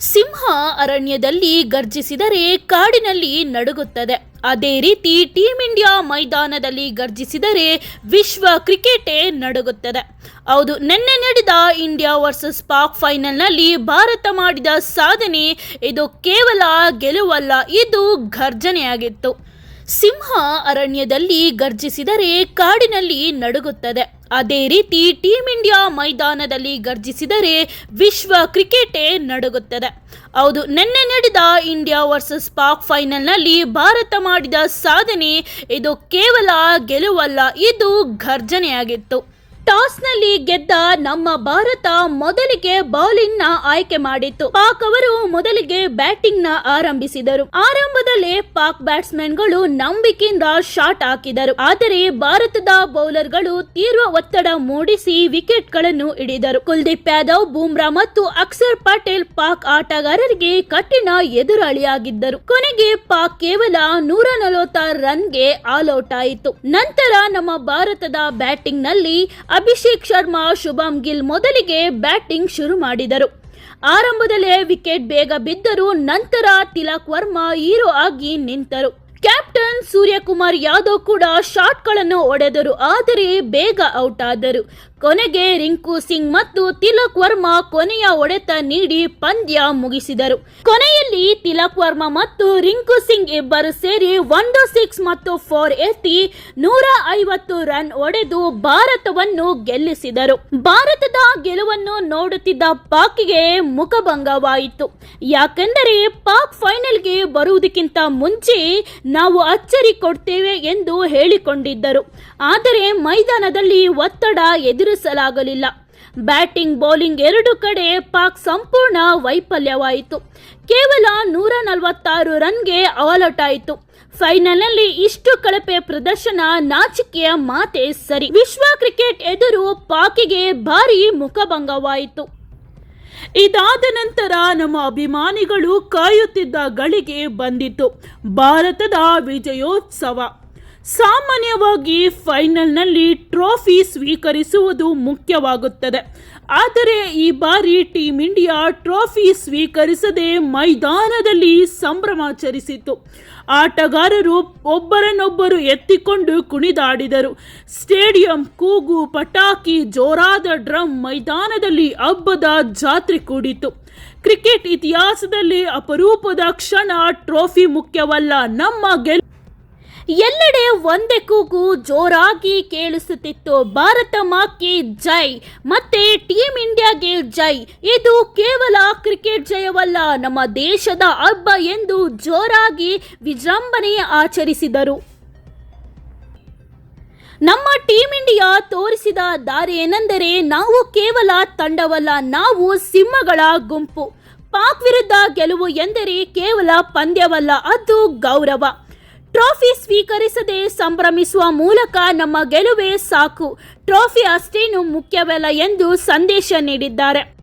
ಸಿಂಹ ಅರಣ್ಯದಲ್ಲಿ ಗರ್ಜಿಸಿದರೆ ಕಾಡಿನಲ್ಲಿ ನಡುಗುತ್ತದೆ. ಅದೇ ರೀತಿ ಟೀಂ ಇಂಡಿಯಾ ಮೈದಾನದಲ್ಲಿ ಗರ್ಜಿಸಿದರೆ ವಿಶ್ವ ಕ್ರಿಕೆಟೇ ನಡುಗುತ್ತದೆ. ಹೌದು, ನಿನ್ನೆ ನಡೆದ ಇಂಡಿಯಾ ವರ್ಸಸ್ ಪಾಕ್ ಫೈನಲ್ನಲ್ಲಿ ಭಾರತ ಮಾಡಿದ ಸಾಧನೆ ಇದು ಕೇವಲ ಗೆಲುವಲ್ಲ, ಇದು ಘರ್ಜನೆಯಾಗಿತ್ತು. ಸಿಂಹ ಅರಣ್ಯದಲ್ಲಿ ಗರ್ಜಿಸಿದರೆ ಕಾಡಿನಲ್ಲಿ ನಡುಗುತ್ತದೆ. ಅದೇ ರೀತಿ ಟೀಂ ಇಂಡಿಯಾ ಮೈದಾನದಲ್ಲಿ ಗರ್ಜಿಸಿದರೆ ವಿಶ್ವ ಕ್ರಿಕೆಟೇ ನಡುಗುತ್ತದೆ. ಹೌದು, ನಿನ್ನೆ ನಡೆದ ಇಂಡಿಯಾ ವರ್ಸಸ್ ಪಾಕ್ ಫೈನಲ್ನಲ್ಲಿ ಭಾರತ ಮಾಡಿದ ಸಾಧನೆ ಇದು ಕೇವಲ ಗೆಲುವಲ್ಲ, ಇದು ಘರ್ಜನೆಯಾಗಿತ್ತು. ಟಾಸ್ನಲ್ಲಿ ಗೆದ್ದ ನಮ್ಮ ಭಾರತ ಮೊದಲಿಗೆ ಬೌಲಿಂಗ್ನ ಆಯ್ಕೆ ಮಾಡಿತ್ತು. ಪಾಕ್ ಅವರು ಮೊದಲಿಗೆ ಬ್ಯಾಟಿಂಗ್ನ ಆರಂಭಿಸಿದರು. ಆರಂಭದಲ್ಲಿ ಪಾಕ್ ಬ್ಯಾಟ್ಸ್ಮನ್ಗಳು ನಂಬಿಕೆಯಿಂದ ಶಾಟ್ ಹಾಕಿದರು. ಆದರೆ ಭಾರತದ ಬೌಲರ್ಗಳು ತೀವ್ರ ಒತ್ತಡ ಮೂಡಿಸಿ ವಿಕೆಟ್ಗಳನ್ನು ಹಿಡಿದರು. ಕುಲ್ದೀಪ್ ಯಾದವ್, ಬೂಮ್ರಾ ಮತ್ತು ಅಕ್ಷರ್ ಪಟೇಲ್ ಪಾಕ್ ಆಟಗಾರರಿಗೆ ಕಠಿಣ ಎದುರಾಳಿಯಾಗಿದ್ದರು. ಕೊನೆಗೆ ಪಾಕ್ ಕೇವಲ ನೂರ ನಲವತ್ತಾರು ರನ್ಗೆ ಆಲ್ ಔಟ್ ಆಯಿತು. ನಂತರ ನಮ್ಮ ಭಾರತದ ಬ್ಯಾಟಿಂಗ್ನಲ್ಲಿ ಅಭಿಷೇಕ್ ಶರ್ಮಾ, ಶುಭಂ ಗಿಲ್ ಮೊದಲಿಗೆ ಬ್ಯಾಟಿಂಗ್ ಶುರು ಮಾಡಿದರು. ಆರಂಭದಲ್ಲೇ ವಿಕೆಟ್ ಬೇಗ ಬಿದ್ದರು ನಂತರ ತಿಲಕ್ ವರ್ಮಾ ಹೀರೋ ಆಗಿ ನಿಂತರು. ಕ್ಯಾಪ್ಟನ್ ಸೂರ್ಯಕುಮಾರ್ ಯಾದವ್ ಕೂಡ ಶಾಟ್ಗಳನ್ನು ಹೊಡೆದರು, ಆದರೆ ಬೇಗ ಔಟ್ ಆದರು. ಕೊನೆಗೆ ರಿಂಕು ಸಿಂಗ್ ಮತ್ತು ತಿಲಕ್ ವರ್ಮಾ ಕೊನೆಯ ಒಡೆತ ನೀಡಿ ಪಂದ್ಯ ಮುಗಿಸಿದರು. ಕೊನೆಯಲ್ಲಿ ತಿಲಕ್ ವರ್ಮಾ ಮತ್ತು ರಿಂಕು ಸಿಂಗ್ ಇಬ್ಬರು ಸೇರಿ ಒಂದು ಸಿಕ್ಸ್ ಮತ್ತು ಫೋರ್ ಎತ್ತಿ ನೂರ ಐವತ್ತು ರನ್ ಒಡೆದು ಭಾರತವನ್ನು ಗೆಲ್ಲಿಸಿದರು. ಭಾರತದ ಗೆಲುವನ್ನು ನೋಡುತ್ತಿದ್ದ ಪಾಕ್ಗೆ ಮುಖಭಂಗವಾಯಿತು. ಯಾಕೆಂದರೆ ಪಾಕ್ ಫೈನಲ್ಗೆ ಬರುವುದಕ್ಕಿಂತ ಮುಂಚೆ ನಾವು ಅಚ್ಚರಿ ಕೊಡ್ತೇವೆ ಎಂದು ಹೇಳಿಕೊಂಡಿದ್ದರು. ಆದರೆ ಮೈದಾನದಲ್ಲಿ ಒತ್ತಡ ಎದುರಿಸಲಾಗಲಿಲ್ಲ ಬ್ಯಾಟಿಂಗ್, ಬೌಲಿಂಗ್ ಎರಡು ಕಡೆ ಪಾಕ್ ಸಂಪೂರ್ಣ ವೈಫಲ್ಯವಾಯಿತು. ಕೇವಲ ನೂರ ನಲವತ್ತಾರು ರನ್ಗೆ ಆಯಿತು ಫೈನಲ್ನಲ್ಲಿ ಇಷ್ಟು ಕಳಪೆ ಪ್ರದರ್ಶನ ನಾಚಿಕೆಯ ಮಾತೆ ಸರಿ. ವಿಶ್ವ ಕ್ರಿಕೆಟ್ ಎದುರು ಪಾಕಿಗೆ ಭಾರಿ ಮುಖಭಂಗವಾಯಿತು. ಇದಾದ ನಂತರ ನಮ್ಮ ಅಭಿಮಾನಿಗಳು ಕಾಯುತ್ತಿದ್ದ ಗಳಿಗೆ ಬಂದಿತು ಭಾರತದ ವಿಜಯೋತ್ಸವ. ಸಾಮಾನ್ಯವಾಗಿ ಫೈನಲ್ನಲ್ಲಿ ಟ್ರೋಫಿ ಸ್ವೀಕರಿಸುವುದು ಮುಖ್ಯವಾಗುತ್ತದೆ. ಆದರೆ ಈ ಬಾರಿ ಟೀಂ ಇಂಡಿಯಾ ಟ್ರೋಫಿ ಸ್ವೀಕರಿಸದೆ ಮೈದಾನದಲ್ಲಿ ಸಂಭ್ರಮಾಚರಿಸಿತು ಆಟಗಾರರು ಒಬ್ಬರನ್ನೊಬ್ಬರು ಎತ್ತಿಕೊಂಡು ಕುಣಿದಾಡಿದರು. ಸ್ಟೇಡಿಯಂ ಕೂಗು, ಪಟಾಕಿ, ಜೋರಾದ ಡ್ರಮ್ ಮೈದಾನದಲ್ಲಿ ಹಬ್ಬದ ಜಾತ್ರೆ ಕೂಡಿತು ಕ್ರಿಕೆಟ್ ಇತಿಹಾಸದಲ್ಲಿ ಅಪರೂಪದ ಕ್ಷಣ, ಟ್ರೋಫಿ ಮುಖ್ಯವಲ್ಲ, ನಮ್ಮ ಗೆಲ್ ಎಲ್ಲೆಡೆ ಒಂದೇ ಕೂಗು ಜೋರಾಗಿ ಕೇಳಿಸುತ್ತಿತ್ತು. ಭಾರತ ಮಾಕ್ಕೆ ಜೈ. ಮತ್ತೆ ಟೀಮ್ ಇಂಡಿಯಾಗೆ ಜೈ. ಇದು ಕೇವಲ ಕ್ರಿಕೆಟ್ ಜಯವಲ್ಲ. ನಮ್ಮ ದೇಶದ ಹಬ್ಬ ಎಂದು ಜೋರಾಗಿ ವಿಜೃಂಭಣೆ ಆಚರಿಸಿದರು. ನಮ್ಮ ಟೀಂ ಇಂಡಿಯಾ ತೋರಿಸಿದ ದಾರಿ ಏನೆಂದರೆ ನಾವು ಕೇವಲ ತಂಡವಲ್ಲ, ನಾವು ಸಿಂಹಗಳ ಗುಂಪು. ಪಾಕ್ ವಿರುದ್ಧ ಗೆಲುವು ಎಂದರೆ ಕೇವಲ ಪಂದ್ಯವಲ್ಲ, ಅದು ಗೌರವ. ಟ್ರೋಫಿ ಸ್ವೀಕರಿಸದೆ ಸಂಭ್ರಮಿಸುವ ಮೂಲಕ ನಮ್ಮ ಗೆಲುವೇ ಸಾಕು. ಟ್ರೋಫಿ ಅಷ್ಟೇನು ಮುಖ್ಯವಲ್ಲ ಎಂದು ಸಂದೇಶ ನೀಡಿದ್ದಾರೆ.